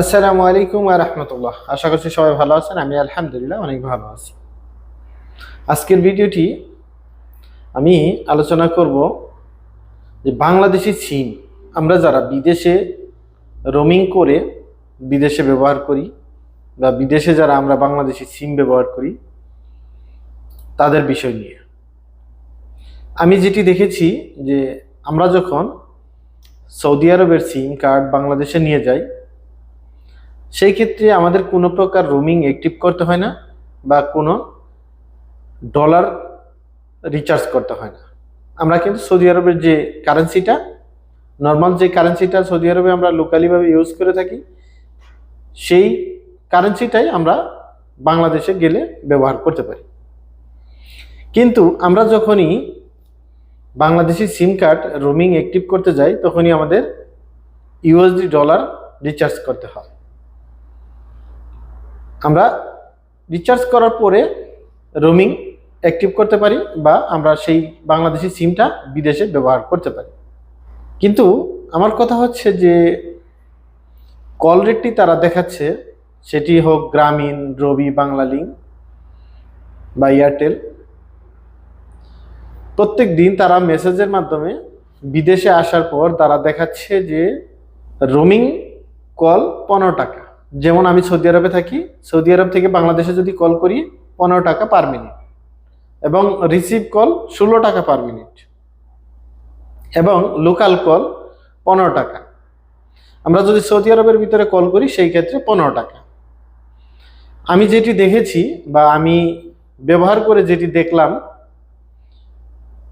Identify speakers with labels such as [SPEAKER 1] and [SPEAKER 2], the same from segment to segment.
[SPEAKER 1] আসসালামু আলাইকুম ওয়া রাহমাতুল্লাহ। আশা করছি সবাই ভালো আছেন। আমি আলহামদুলিল্লাহ অনেক ভালো আছি। আজকের ভিডিওটি আমি আলোচনা করব যে বাংলাদেশি সিম আমরা যারা বিদেশে রোমিং করে বিদেশে ব্যবহার করি বা বিদেশে যারা আমরা বাংলাদেশি সিম ব্যবহার করি, তাদের বিষয় নিয়ে। আমি যেটি দেখেছি যে আমরা যখন সৌদি আরবের সিম কার্ড বাংলাদেশে নিয়ে যাই সেই ক্ষেত্রে আমাদের কোনো প্রকার রুমিং অ্যাক্টিভ করতে হয় না বা কোনো ডলার রিচার্জ করতে হয় না। আমরা কিন্তু সৌদি আরবের যে কারেন্সিটা নর্মাল যে কারেন্সিটা সৌদি আরবে আমরা লোকালিভাবে ইউজ করে থাকি, সেই কারেন্সিটাই আমরা বাংলাদেশে গেলে ব্যবহার করতে পারি। কিন্তু আমরা যখনই Bangladeshi SIM card roaming active করতে যাই, তখনই আমাদের ইউএসডি ডলার রিচার্জ করতে হয়। আমরা রিচার্জ করার পরে রোমিং অ্যাক্টিভ করতে পারি বা আমরা সেই বাংলাদেশি সিমটা বিদেশে ব্যবহার করতে পারি। কিন্তু আমার কথা হচ্ছে যে কল রেটটি তারা দেখাচ্ছে, সেটি হোক গ্রামীণ, রবি বাংলা লিঙ্ক বা এয়ারটেল। প্রত্যেক দিন তারা মেসেজের মাধ্যমে বিদেশে আসার পর তারা দেখাচ্ছে যে রোমিং কল পনেরো টাকা। যেমন আমি সৌদি আরবে থাকি, সৌদি আরব থেকে বাংলাদেশে যদি কল করি, পনেরো টাকা পার মিনিট এবং রিসিভ কল ষোলো টাকা পার মিনিট এবং লোকাল কল পনেরো টাকা। আমরা যদি সৌদি আরবের ভিতরে কল করি, সেই ক্ষেত্রে পনেরো টাকা। আমি যেটি দেখেছি বা আমি ব্যবহার করে যেটি দেখলাম,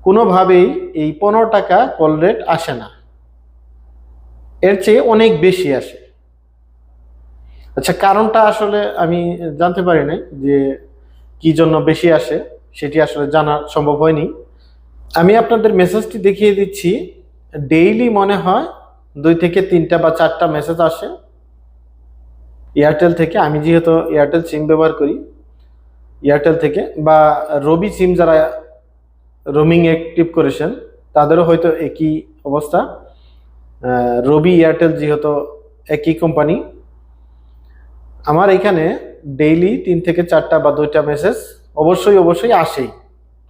[SPEAKER 1] কোনোভাবেই এই পনেরো টাকা কল রেট আসে না। এর চেয়ে অনেক বেশি আসে। আচ্ছা কারণটা আসলে আমি জানতে পারি নাই যে কি জন্য বেশি আসে, সেটি আসলে জানা সম্ভব হয়নি। আমি আপনাদের মেসেজটি দেখিয়ে দিচ্ছি। ডেইলি মনে হয় দুই থেকে তিনটা বা চারটা মেসেজ আসে। এয়ারটেল থেকে, আমি যেহেতু এয়ারটেল সিম ব্যবহার করি এয়ারটেল থেকে, বা রবি সিম যারা রোমিং অ্যাক্টিভ করেছেন, তাদেরও হয়তো একই অবস্থা। রবি এয়ারটেল যেহেতু একই কোম্পানি আমার এখানে ডেইলি তিন থেকে চারটা বা দুইটা মেসেজ অবশ্যই অবশ্যই আসেই।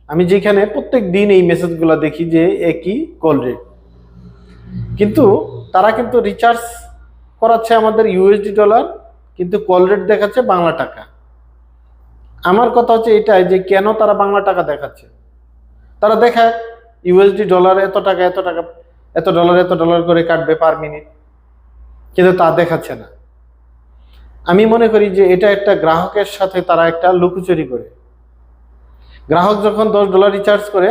[SPEAKER 1] আমি যেখানে প্রত্যেক দিন এই মেসেজগুলো দেখি যে একই কল রেট কিন্তু তারা কিন্তু রিচার্জ করাচ্ছে আমাদের ইউএসডি ডলার কিন্তু কল রেট দেখাচ্ছে বাংলা টাকা। আমার কথা হচ্ছে এটাই যে কেন তারা বাংলা টাকা দেখাচ্ছে? তারা দেখায় ইউএসডি ডলার এত টাকা এত টাকা, এত ডলার এত ডলার করে কাটবে পার মিনিট কিন্তু তা দেখাচ্ছে না। আমি মনে করি যে এটা একটা গ্রাহকের সাথে তারা একটা লুকোচুরি করে। গ্রাহক যখন দশ ডলার রিচার্জ করে,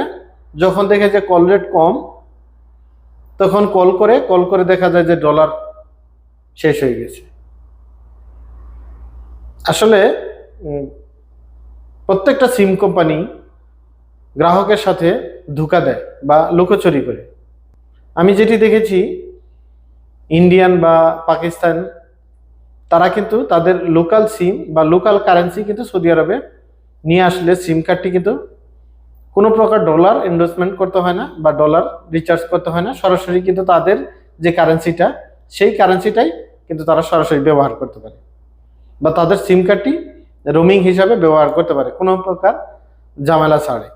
[SPEAKER 1] যখন দেখে যে কল রেট কম, তখন কল করে কল করে দেখা যায় যে ডলার শেষ হয়ে গেছে। আসলে প্রত্যেকটা সিম কোম্পানি গ্রাহকের সাথে ধোকা দেয় বা লুকোচুরি করে। আমি যেটি দেখেছি ইন্ডিয়ান বা পাকিস্তান তারা কিন্তু তাদের লোকাল সিম বা লোকাল কারেন্সি কিন্তু সৌদি আরবে নিয়ে আসলে সিম কার্ডটি কিন্তু কোনো প্রকার ডলার ইনভেস্টমেন্ট করতে হয় না বা ডলার রিচার্জ করতে হয় না। সরাসরি কিন্তু তাদের যে কারেন্সিটা সেই কারেন্সিটাই কিন্তু তারা সরাসরি ব্যবহার করতে পারে বা তাদের সিম কার্ডটি রোমিং হিসাবে ব্যবহার করতে পারে কোনো প্রকার ঝামেলা ছাড়ে।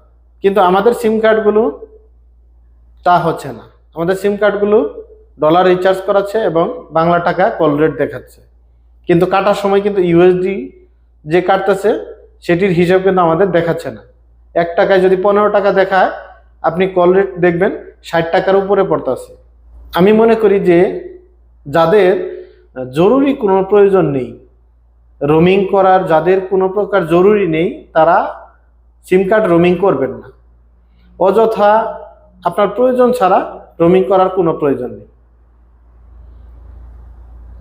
[SPEAKER 1] কিন্তু আমাদের সিম কার্ডগুলো তা হচ্ছে না। আমাদের সিম কার্ডগুলো ডলার রিচার্জ করাচ্ছে এবং বাংলা টাকা কল রেট দেখাচ্ছে। কিন্তু কাটার সময় কিন্তু ইউএসডি যে কাটতেছে, সেটির হিসাব কিন্তু আমাদের দেখাচ্ছে না। এক টাকায় যদি পনেরো টাকা দেখায়, আপনি কল রেট দেখবেন, ষাট টাকার উপরে পড়তেছে আমি মনে করি যে, যাদের জরুরি কোনো প্রয়োজন নেই রোমিং করার, যাদের কোনো প্রকার জরুরি নেই, তারা সিম কার্ড রোমিং করবেন না। অযথা আপনার প্রয়োজন ছাড়া রোমিং করার কোনো প্রয়োজন নেই।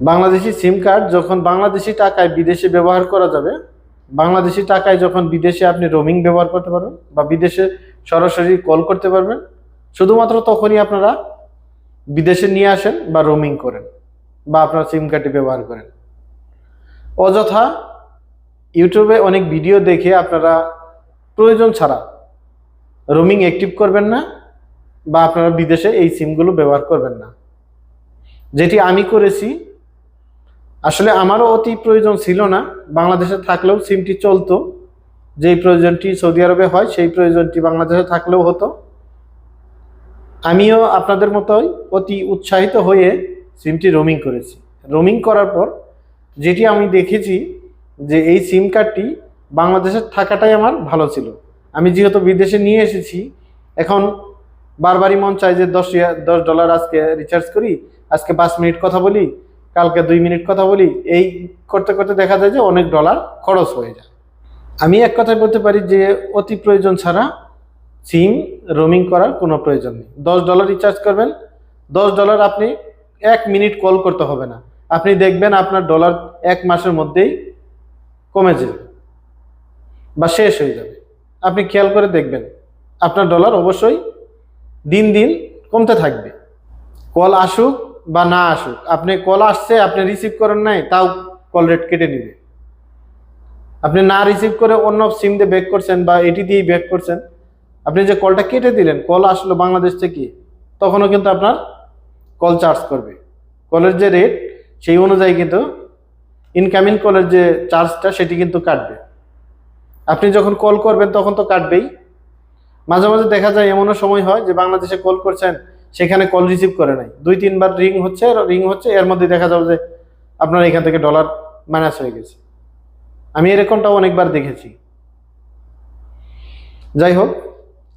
[SPEAKER 1] বাংলাদেশি সিম কার্ড যখন বাংলাদেশি টাকায় বিদেশে ব্যবহার করা যাবে, বাংলাদেশি টাকায় যখন বিদেশে আপনি রোমিং ব্যবহার করতে পারবেন বা বিদেশে সরাসরি কল করতে পারবেন, শুধুমাত্র তখনই আপনারা বিদেশে নিয়ে আসেন বা রোমিং করেন বা আপনার সিম কার্ডটি ব্যবহার করেন। অযথা ইউটিউবে অনেক ভিডিও দেখে আপনারা প্রয়োজন ছাড়া রোমিং অ্যাক্টিভ করবেন না বা আপনারা বিদেশে এই সিমগুলো ব্যবহার করবেন না। যেটি আমি করেছি আসলে আমারও অতি প্রয়োজন ছিল না। বাংলাদেশে থাকলেও সিমটি চলতো। যেই প্রয়োজনটি সৌদি আরবে হয়, সেই প্রয়োজনটি বাংলাদেশে থাকলেও হতো। আমিও আপনাদের মতোই অতি উৎসাহিত হয়ে সিমটি রোমিং করেছি। রোমিং করার পর যেটি আমি দেখেছি যে এই সিম কার্ডটি বাংলাদেশে থাকাটাই আমার ভালো ছিল। আমি যেহেতু বিদেশে নিয়ে এসেছি, এখন বারবারই মন চাই যে দশ দশ ডলার আজকে রিচার্জ করি, আজকে পাঁচ মিনিট কথা বলি কালকে দুই মিনিট কথা বলি, এই করতে করতে দেখা যায় যে অনেক ডলার খরচ হয়ে যায়। আমি এক কথায় বলতে পারি যে অতি প্রয়োজন ছাড়া সিম রোমিং করার কোনো প্রয়োজন নেই। দশ ডলার রিচার্জ করবেন, দশ ডলার আপনি এক মিনিট কল করতে হবে না। আপনি দেখবেন আপনার ডলার এক মাসের মধ্যেই কমে যাবে বা শেষ হয়ে যাবে। আপনি খেয়াল করে দেখবেন, আপনার ডলার অবশ্যই দিন দিন কমতে থাকবে। কল আসুক বা না আসুক। আপনি কল আসছে, আপনি রিসিভ করেন নাই, তাও কল রেট কেটে নিবে। আপনি না রিসিভ করে অন্য সিম দিয়ে ব্যাক করছেন বা এটি দিয়েই ব্যাক করছেন, আপনি যে কলটা কেটে দিলেন কল আসলো বাংলাদেশ থেকে, তখনও কিন্তু আপনার কল চার্জ করবে। কলের যে রেট সেই অনুযায়ী কিন্তু ইনকামিং কলের যে চার্জটা সেটি কিন্তু কাটবে। আপনি যখন কল করবেন, তখন তো কাটবেই। মাঝে মাঝে দেখা যায়, এমনও সময় হয় যে বাংলাদেশে কল করছেন সেখানে কল রিসিভ করে নাই। দুই, তিনবার রিং হচ্ছে রিং হচ্ছে, এর মধ্যে দেখা যাবে যে আপনার এখান থেকে ডলার মাইনাস হয়ে গেছে। আমি এরকমটাও অনেকবার দেখেছি। যাই হোক,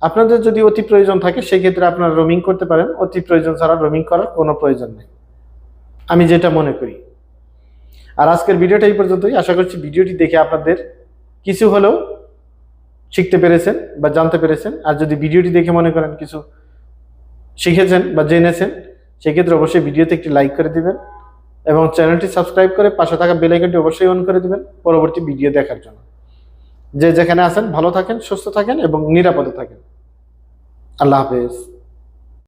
[SPEAKER 1] আপনাদের যদি অতি প্রয়োজন থাকে, সেক্ষেত্রে আপনারা রোমিং করতে পারেন। অতি প্রয়োজন ছাড়া রোমিং করার কোনো প্রয়োজন নেই। আমি যেটা মনে করি। আর আজকের ভিডিওটা এই পর্যন্তই। আশা করছি ভিডিওটি দেখে আপনাদের কিছু হলেও শিখতে পেরেছেন বা জানতে পেরেছেন। আর যদি ভিডিওটি দেখে মনে করেন কিছু শিখেছেন বা জেনেছেন, সেক্ষেত্রে অবশ্যই ভিডিওতে একটি লাইক করে দিবেন এবং চ্যানেলটি সাবস্ক্রাইব করে পাশে থাকা বেল আইকনটি অবশ্যই অন করে দিবেন পরবর্তী ভিডিও দেখার জন্য। যে যেখানে আছেন, ভালো থাকেন, সুস্থ থাকেন এবং নিরাপদে থাকেন। আল্লাহ হাফেজ।